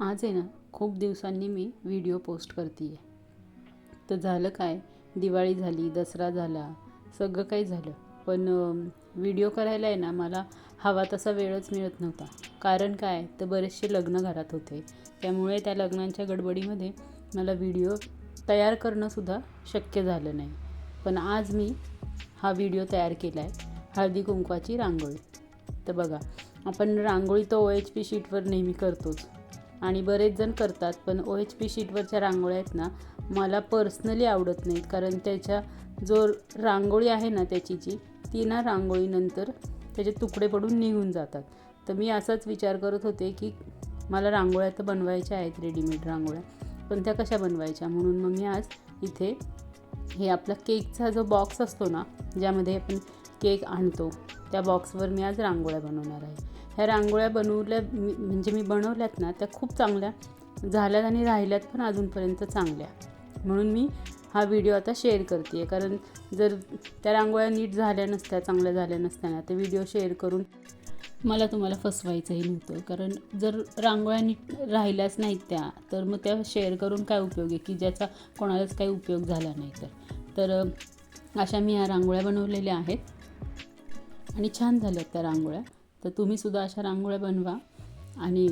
आज आहे ना खूप दिवसांनी मी व्हिडिओ पोस्ट करते आहे तर झालं काय? दिवाळी झाली दसरा झाला सगळं काही झालं. पण व्हिडिओ करायला आहे ना मला हवा तसा वेळच मिळत नव्हता. कारण काय? तर बरेचसे लग्न घरात होते. त्यामुळे त्या लग्नांच्या गडबडीमध्ये मला व्हिडिओ तयार करणंसुद्धा शक्य झालं नाही. पण आज मी हा व्हिडिओ तयार केला आहे हळदी कुंकवाची रांगोळी. तर बघा आपण रांगोळी तर ओ एच पी शीटवर नेहमी करतोच. आणि बरेच जण करतात पण ओ एच पी शीटवरच्या रांगोळ्या आहेत ना मला पर्सनली आवडत नाहीत. कारण त्याच्या जो रांगोळी आहे ना त्याची जी ती ना रांगोळीनंतर त्याचे तुकडे पडून निघून जातात. तर मी असाच विचार करत होते की मला रांगोळ्या तर बनवायच्या आहेत रेडीमेड रांगोळ्या पण त्या कशा बनवायच्या? म्हणून मग मी आज इथे हे आपला केकचा जो बॉक्स असतो ना ज्यामध्ये आपण केक आणतो त्या बॉक्सवर मी आज रांगोळ्या बनवणार आहे. ह्या रांगोळ्या बनवल्या मी म्हणजे मी बनवल्यात ना त्या खूप चांगल्या झाल्यात आणि राहिल्यात पण अजूनपर्यंत चांगल्या. म्हणून मी हा व्हिडिओ आता शेअर करते आहे कारण जर त्या रांगोळ्या नीट झाल्या नसत्या चांगल्या झाल्या नसत्या ना ते व्हिडिओ शेअर करून मला तुम्हाला फसवायचंही नव्हतं. कारण जर रांगोळ्या नीट राहिल्याच नाहीत त्या तर मग त्या शेअर करून काय उपयोग आहे? की ज्याचा कोणालाच काही उपयोग झाला नाही तर. तर अशा मी ह्या रांगोळ्या बनवलेल्या आहेत. आणि छान झाल्यात त्या रांगोळ्या. तर तुम्हीसुद्धा अशा रांगोळ्या बनवा आणि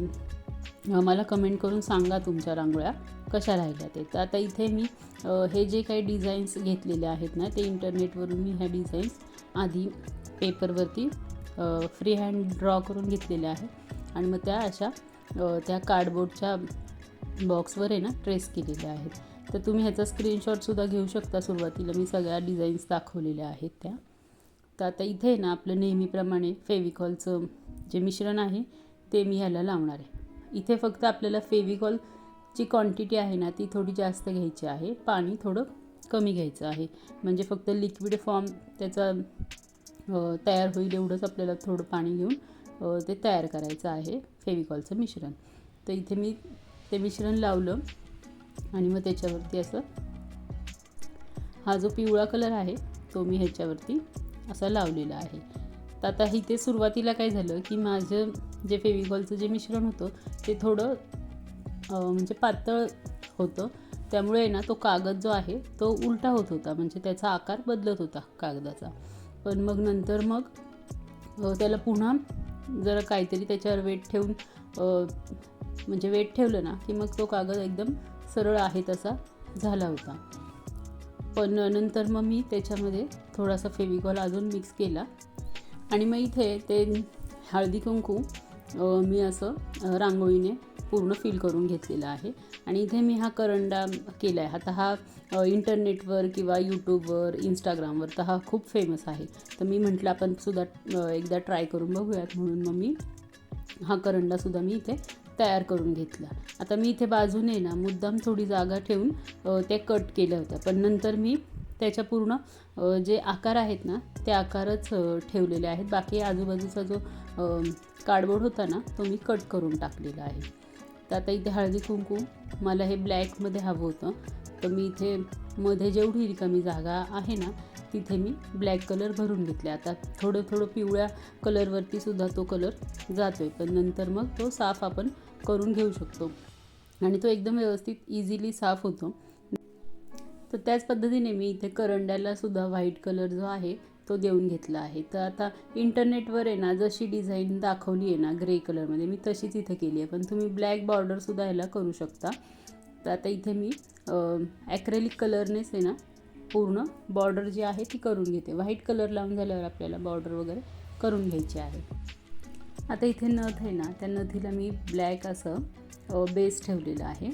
मला कमेंट करून सांगा तुमच्या रांगोळ्या कशा राहिल्या ते. तर आता इथे मी हे जे काही डिझाईन्स घेतलेले आहेत ना ते इंटरनेटवरून मी ह्या डिझाईन्स आधी पेपरवरती फ्री हँड ड्रॉ करून घेतलेल्या आहेत. आणि मग त्या अशा त्या कार्डबोर्डच्या बॉक्सवर आहे ना ट्रेस केलेल्या आहेत. तर तुम्ही ह्याचा स्क्रीनशॉटसुद्धा घेऊ शकता सुरुवातीला. मी सगळ्या डिझाईन्स दाखवलेल्या आहेत त्या. तर आता इथे ना आपलं नेहमीप्रमाणे फेविकॉलचं जे मिश्रण आहे ते मी ह्याला लावणार आहे. इथे फक्त आपल्याला फेविकॉलची क्वांटिटी आहे ना ती थोडी जास्त घ्यायची आहे. पाणी थोडं कमी घ्यायचं आहे. म्हणजे फक्त लिक्विड फॉर्म त्याचा तयार होईल एवढंच आपल्याला थोडं पाणी घेऊन ते तयार करायचं आहे फेविकॉलचं मिश्रण. तर इथे मी ते मिश्रण लावलं आणि मग त्याच्यावरती असं हा जो पिवळा कलर आहे तो मी ह्याच्यावरती असा लावलेला आहे. तर आता इथे सुरुवातीला काय झालं की माझं जे फेविकॉलचं जे मिश्रण होतं ते थोडं म्हणजे पातळ होतं. त्यामुळे ना तो कागद जो आहे तो उलटा होत होता. म्हणजे त्याचा आकार बदलत होता कागदाचा. पण मग नंतर मग त्याला पुन्हा जरा काहीतरी त्याच्यावर वेट ठेवून म्हणजे वेट ठेवलं ना की मग तो कागद एकदम सरळ आहे तसा झाला होता. पण नंतर मग मी त्याच्यामध्ये थोडासा फेविकॉल अजून मिक्स केला. आणि मग इथे ते हळदी कुंकू मी असं रांगोळीने पूर्ण फिल करून घेतलेलं आहे. आणि इथे मी हा करंडा केला आहे आता हा इंटरनेटवर किंवा यूट्यूबवर इंस्टाग्रामवर तर हा खूप फेमस आहे. तर मी म्हटलं आपण सुद्धा एकदा ट्राय करून बघूयात. म्हणून मग मी हा करंडासुद्धा मी इथे तयार करून घेतला. आता मी इथे बाजूने ना मुद्दाम थोडी जागा ठेवून ते कट केल्या होत्या. पण नंतर मी त्याच्या पूर्ण जे आकार आहेत ना ते आकारच ठेवलेले आहेत. बाकी आजूबाजूचा जो कार्डबोर्ड होता ना तो मी कट करून टाकलेला आहे. तर आता इथे हळदी कुंकू मला हे ब्लॅकमध्ये हवं होतं. तर मी इथे मध्ये जेवढी रिकामी जागा आहे ना तिथे मी ब्लॅक कलर भरून घेतले. आता थोडं थोडं पिवळ्या कलरवरती सुद्धा तो कलर जातो आहे पण नंतर मग तो साफ आपण करून घेऊ शकतो. आणि तो एकदम व्यवस्थित इझिली साफ होतो. तर त्याच पद्धतीने मी इथे करंड्याला सुद्धा व्हाईट कलर जो आहे तो देऊन घेतला आहे. तर आता इंटरनेटवर आहे ना जशी डिझाईन दाखवली आहे ना ग्रे कलरमध्ये मी तशीच इथे केली आहे. पण तुम्ही ब्लॅक बॉर्डरसुद्धा ह्याला करू शकता. तर आता इथे मी ॲक्रेलिक कलरनेच आहे ना पूर्ण बॉर्डर जी आहे ती करून घेते. व्हाईट कलर लावून झाल्यावर आपल्याला बॉर्डर वगैरे करून घ्यायची आहे. आता इथे नथ आहे ना त्या नथीला मी ब्लॅक असं बेस ठेवलेलं आहे.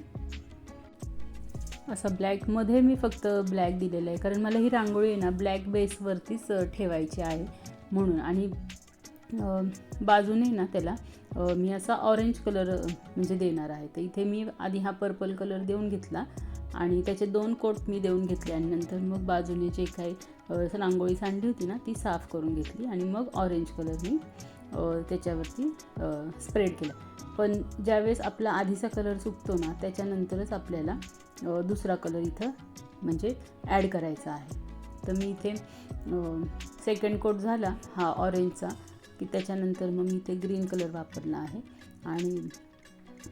असं ब्लॅकमध्ये मी फक्त ब्लॅक दिलेलं आहे कारण मला ही रांगोळी आहे ना ब्लॅक बेसवरतीच ठेवायची आहे म्हणून. आणि बाजूने ना त्याला मी असा ऑरेंज कलर म्हणजे देणार आहे. तर इथे मी आधी हा पर्पल कलर देऊन घेतला आणि त्याचे दोन कोट मी देऊन घेतले आणि नंतर मग बाजूने जे काही रांगोळी सांडली होती ना ती साफ करून घेतली आणि मग ऑरेंज कलर मी त्याच्यावरती स्प्रेड केला. पण ज्यावेळेस आपला आधीचा कलर सुकतो ना त्याच्यानंतरच आपल्याला दुसरा कलर इथं म्हणजे ॲड करायचा आहे. तर मी इथे सेकंड कोट झाला हा ऑरेंजचा की त्याच्यानंतर मग मी इथे ग्रीन कलर वापरला आहे. आणि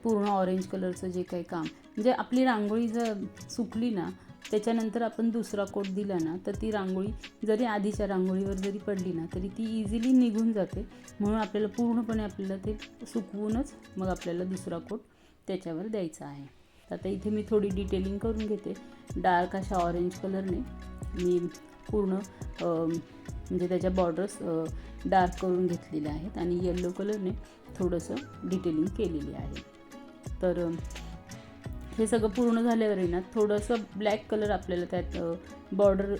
पूर्ण ऑरेंज कलरचं जे काही काम म्हणजे आपली रांगोळी जर सुकली ना त्याच्यानंतर आपण दुसरा कोट दिला ना तर ती रांगोळी जरी आधीच्या रांगोळीवर जरी पडली ना तरी ती इझिली निघून जाते. म्हणून आपल्याला पूर्णपणे आपल्याला ते सुकवूनच मग आपल्याला दुसरा कोट त्याच्यावर द्यायचा आहे. आता इथे मी थोडी डिटेलिंग करून घेते. डार्क अशा ऑरेंज कलरने मी पूर्ण म्हणजे त्याच्या बॉर्डर्स डार्क करून घेतलेल्या आहेत आणि येल्लो कलरने थोडंसं डिटेलिंग केलेली आहे. तर हे सगळं पूर्ण झाल्यावर आहे ना थोडंसं ब्लॅक कलर आपल्याला त्यात बॉर्डर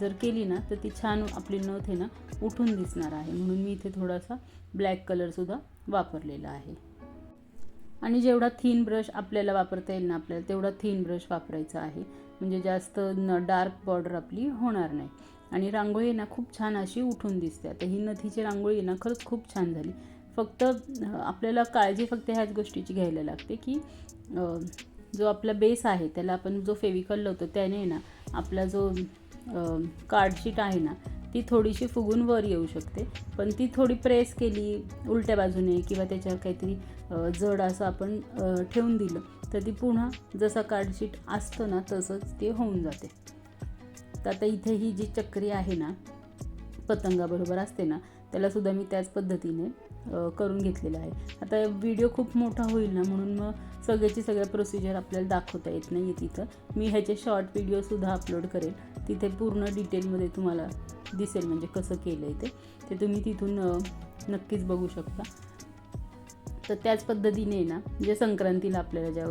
जर केली ना तर ती छान आपली नथ आहे ना उठून दिसणार आहे. म्हणून मी इथे थोडासा ब्लॅक कलरसुद्धा वापरलेला आहे. आणि जेवढा थीन ब्रश आपल्याला वापरता येईल ना आपल्याला तेवढा थीन ब्रश वापरायचा आहे. म्हणजे जास्त न डार्क बॉर्डर आपली होणार नाही. आणि रांगोळी आहे ना खूप छान अशी उठून दिसते. आता ही नथीची रांगोळी आहे ना खरंच खूप छान झाली. फक्त आपल्याला काळजी फक्त ह्याच गोष्टीची घ्यायला लागते की जो आपला बेस आहे त्याला आपण जो फेविकॉल लावतो त्याने ना आपला जो कार्डशीट आहे ना ती थोडीशी फुगून वर येऊ शकते. पण ती थोडी प्रेस केली उलट्या बाजूने किंवा त्याच्यावर काहीतरी जड असं आपण ठेवून दिलं तर ती पुन्हा जसं कार्डशीट असतं ना तसंच ते होऊन जाते. तर आता इथे ही जी चक्री आहे ना पतंगाबरोबर असते ना त्यालासुद्धा मी त्याच पद्धतीने करून घेतलेलं आहे. आता व्हिडिओ खूप मोठा होईल ना म्हणून मग सगळ्याची सगळ्या प्रोसिजर आपल्याला दाखवता येत नाही आहे तिथं. मी ह्याचे शॉर्ट व्हिडिओसुद्धा अपलोड करेल. तिथे पूर्ण डिटेलमध्ये तुम्हाला दिसेल म्हणजे कसं केलं आहे ते. ते तुम्ही तिथून नक्कीच बघू शकता. तर त्याच पद्धतीने ना जे संक्रांतीला आपल्याला ज्या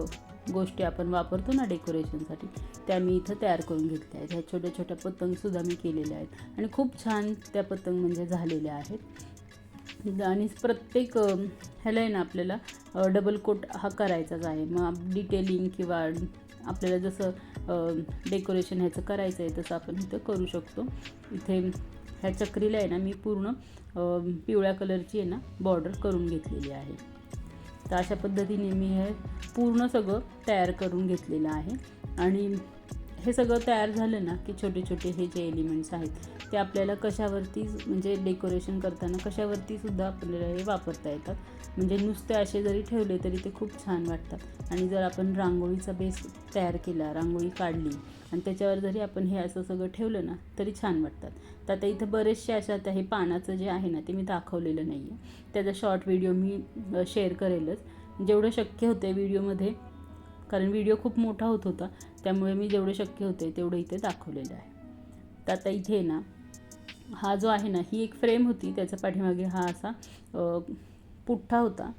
गोष्टी आपण वापरतो ना डेकोरेशनसाठी त्या मी इथं तयार करून घेतल्या आहेत. ह्या छोट्या छोट्या पतंगसुद्धा मी केलेल्या आहेत. आणि खूप छान त्या पतंग म्हणजे झालेल्या आहेत. आणि प्रत्येक ह्याला आहे ना आपल्याला डबल कोट हा करायचाच आहे. मग डिटेलिंग किंवा आपल्याला जसं डेकोरेशन ह्याचं करायचं आहे तसं आपण इथं करू शकतो. इथे ह्या चक्रीला आहे ना मी पूर्ण पिवळ्या कलरची आहे ना बॉर्डर करून घेतलेली आहे. तर अशा पद्धतीने मी हे पूर्ण सगळं तयार करून घेतलेलं आहे. आणि हे सगळं तयार झालं ना की छोटे छोटे हे जे एलिमेंट्स आहेत ते आपल्याला कशावरती म्हणजे डेकोरेशन करताना कशावरती सुद्धा आपल्याला हे वापरता येतात. म्हणजे नुसते असे जरी ठेवले तरी ते खूप छान वाटतात. आणि जर आपण रांगोळीचा बेस तयार केला रांगोळी काढली आणि त्याच्यावर जरी आपण हे असं सगळं ठेवलं ना तरी छान वाटतात. तर आता इथं बरेचसे अशा आता हे पानाचं जे आहे ना ते मी दाखवलेलं नाही आहे त्याचा शॉर्ट व्हिडिओ मी शेअर करेलच. जेवढं शक्य होतं व्हिडिओमध्ये कारण व्हिडिओ खूप मोठा होत होता. त्यामुळे मी जेवढं शक्य होते तेवढं इथे दाखवलेलं आहे. तर आता इथे ना हा जो आहे ना ही एक फ्रेम होती. त्याच्या पाठीमागे हा असा पुठ्ठा होता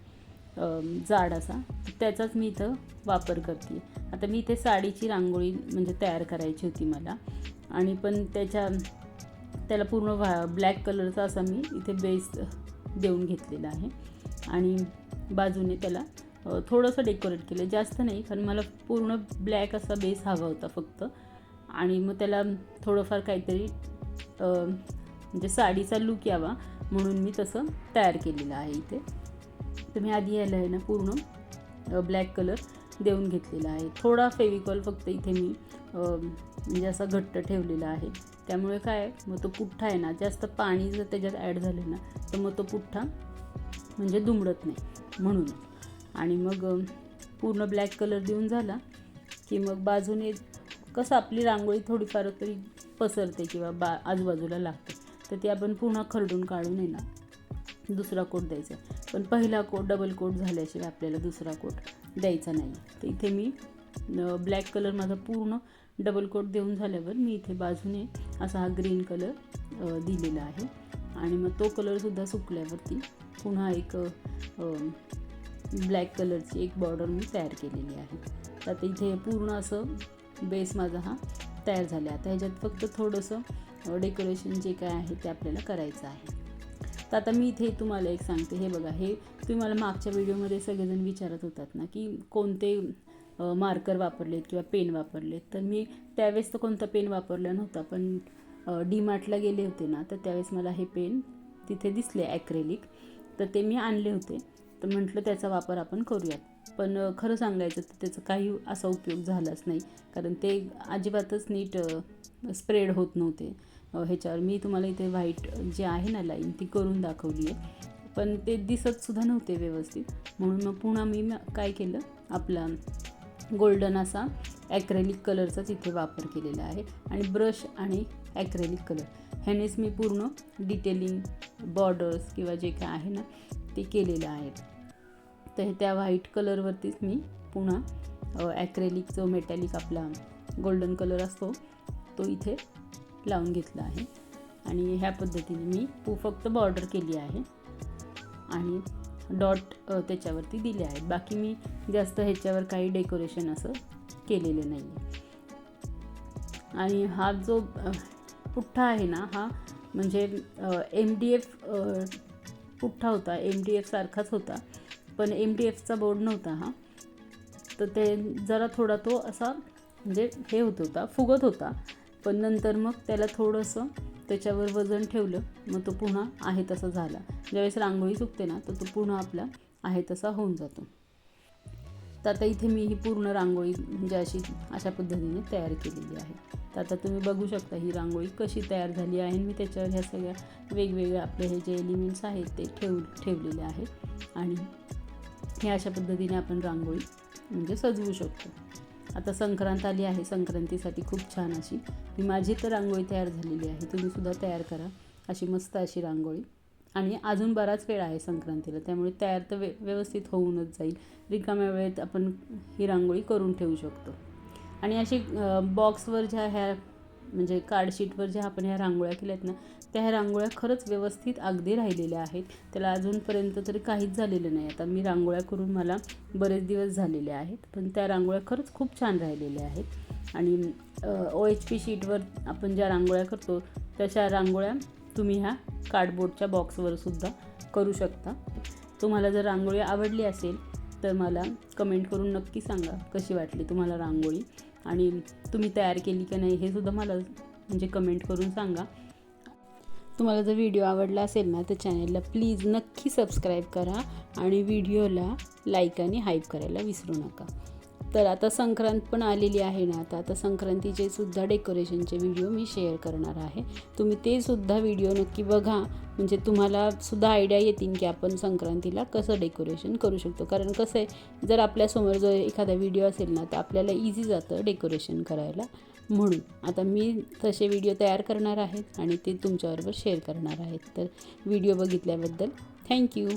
जाड असा त्याचाच मी इथं वापर करते आता मी इथे साडीची रांगोळी म्हणजे तयार करायची होती मला. आणि पण त्याच्या त्याला पूर्ण व्हा ब्लॅक कलरचा असा मी इथे बेस देऊन घेतलेला आहे. आणि बाजूने त्याला थोडंसं डेकोरेट केलं जास्त नाही कारण मला पूर्ण ब्लॅक असा बेस हवा होता फक्त. आणि मग त्याला थोडंफार काहीतरी म्हणजे साडीचा लूक यावा म्हणून मी तसं तयार केलेलं आहे इथे. तुम्ही आधी यायला आहे ना पूर्ण ब्लॅक कलर देऊन घेतलेला आहे. थोडा फेविकॉल फक्त इथे मी म्हणजे असा घट्ट ठेवलेला आहे. त्यामुळे काय मग तो पुठ्ठा आहे ना जास्त पाणी जर त्याच्यात ॲड झालं ना तर मग तो पुठ्ठा म्हणजे दुमडत नाही म्हणून. आणि मग पूर्ण ब्लॅक कलर देऊन झाला की मग बाजूने कसं आपली रांगोळी थोडीफार तरी पसरते किंवा बा आजूबाजूला लागते. तर ती आपण पुन्हा खरडून काढून येणार. दुसरा कोट द्यायचा. पण पहिला कोट डबल कोट झाल्याशिवाय आपल्याला दुसरा कोट द्यायचा नाही. तर इथे मी ब्लॅक कलर माझा पूर्ण डबल कोट देऊन झाल्यावर मी इथे बाजूने असा हा ग्रीन कलर दिलेला आहे. आणि मग तो कलरसुद्धा सुकल्यावरती पुन्हा एक ब्लॅक कलरची एक बॉर्डर मी तयार केलेली आहे. तर आता इथे पूर्ण असं बेस माझा हा तयार झाला आता ह्याच्यात फक्त थोडंसं डेकोरेशन जे काय आहे ते आपल्याला करायचं आहे. तर आता मी इथे तुम्हाला एक सांगते. हे बघा हे तुम्ही मला मागच्या व्हिडिओमध्ये सगळेजण विचारत होतात ना की कोणते मार्कर वापरलेत किंवा पेन वापरलेत. तर मी त्यावेळेस तर कोणता पेन वापरला नव्हता पण डी मार्टला गेले होते ना तर त्यावेळेस मला हे पेन तिथे दिसले ॲक्रेलिक तर ते मी आणले होते. तर म्हटलं त्याचा वापर आपण करूयात. पण खरं सांगायचं तर त्याचा काही असा उपयोग झालाच नाही. कारण ते अजिबातच नीट स्प्रेड होत नव्हते. ह्याच्यावर मी तुम्हाला इथे व्हाईट जे आहे ना लाईन ती करून दाखवली आहे. पण ते दिसतसुद्धा नव्हते व्यवस्थित. म्हणून मग पुन्हा मी काय केलं? आपला गोल्डन असा ॲक्रेलिक कलरचाच इथे वापर केलेला आहे. आणि ब्रश आणि ॲक्रेलिक कलर. ह्यानेच मी पूर्ण डिटेलिंग बॉर्डर्स किंवा जे काय आहे ना ते केलेलं आहे. तर त्या व्हाईट कलरवरतीच मी पुन्हा ॲक्रेलिक जो मेटॅलिक आपला गोल्डन कलर असतो तो इथे लावून घेतला आहे. आणि ह्या पद्धतीने मी पू फक्त बॉर्डर केली आहे आणि डॉट त्याच्यावरती दिले आहेत. बाकी मी जास्त ह्याच्यावर काही डेकोरेशन असं केलेलं नाही आहे आणि हा जो पुठ्ठा आहे ना हा म्हणजे एम डी एफ पुठ्ठा होता एम डी एफसारखाच होता. पण एम डी एफचा बोर्ड नव्हता हा. तर ते जरा थोडा तो असा म्हणजे हे होत होता फुगत होता. पण नंतर मग त्याला थोडंसं त्याच्यावर वजन ठेवलं मग तो पुन्हा आहे तसा झाला. ज्यावेळेस रांगोळी चुकते ना तर तो पुन्हा आपला आहे तसा होऊन जातो. तर आता इथे मी ही पूर्ण रांगोळी म्हणजे अशी अशा पद्धतीने तयार केलेली आहे. तर आता तुम्ही बघू शकता ही रांगोळी कशी तयार झाली आहे. आणि मी त्याच्यावर ह्या सगळ्या वेगवेगळ्या आपले हे जे एलिमेंट्स आहेत ते ठेव ठेवलेले आहेत आणि हे अशा पद्धतीने आपण रांगोळी म्हणजे सजवू शकतो. आता संक्रांत आली आहे संक्रांतीसाठी खूप छान अशी मी माझी तर रांगोळी तयार झालेली आहे. तुम्हीसुद्धा तयार करा अशी मस्त अशी रांगोळी. आणि अजून बराच वेळ आहे संक्रांतीला त्यामुळे तयार तर वे व्यवस्थित होऊनच जाईल. रिकाम्या वेळेत आपण ही रांगोळी करून ठेवू शकतो. आणि अशी बॉक्सवर ज्या ह्या म्हणजे कार्डशीटवर ज्या आपण ह्या रांगोळ्या केल्यात ना त्या ह्या रांगोळ्या खरंच व्यवस्थित अगदी राहिलेल्या आहेत. त्याला अजूनपर्यंत तरी काहीच झालेलं नाही. आता मी रांगोळ्या करून मला बरेच दिवस झालेले आहेत पण त्या रांगोळ्या खरंच खूप छान राहिलेल्या आहेत. आणि ओ एच पी शीटवर आपण ज्या रांगोळ्या करतो तशा रांगोळ्या तुम्ही ह्या कार्डबोर्डच्या बॉक्सवर सुद्धा करू शकता. तुम्हाला जर रांगोळी आवडली असेल तर मला कमेंट करून नक्की सांगा कशी वाटली तुम्हाला रांगोळी आणि तुम्ही तयार केली की नाही हे सुद्धा मला म्हणजे कमेंट करून सांगा. तुम्हाला जर व्हिडिओ आवडला असेल ना तर चॅनलला प्लीज नक्की सबस्क्राईब करा आणि व्हिडिओला लाईक आणि हाईप करायला विसरू नका. तर आता संक्रांत पण आलेली आहे ना आता आता संक्रांतीचे सुद्धा डेकोरेशनचे व्हिडिओ मी शेअर करणार आहे. तुम्ही ते सुद्धा व्हिडिओ नक्की बघा. म्हणजे तुम्हाला सुद्धा आयडिया येतील की आपण संक्रांतीला कसं डेकोरेशन करू शकतो. कारण कसं आहे जर आपल्यासमोर जर एखादा व्हिडिओ असेल ना तर आपल्याला इझी जातं डेकोरेशन करायला. म्हणून आता मी तसे व्हिडिओ तयार करणार आहेत आणि ते तुमच्याबरोबर शेअर करणार आहेत. तर व्हिडिओ बघितल्याबद्दल थँक्यू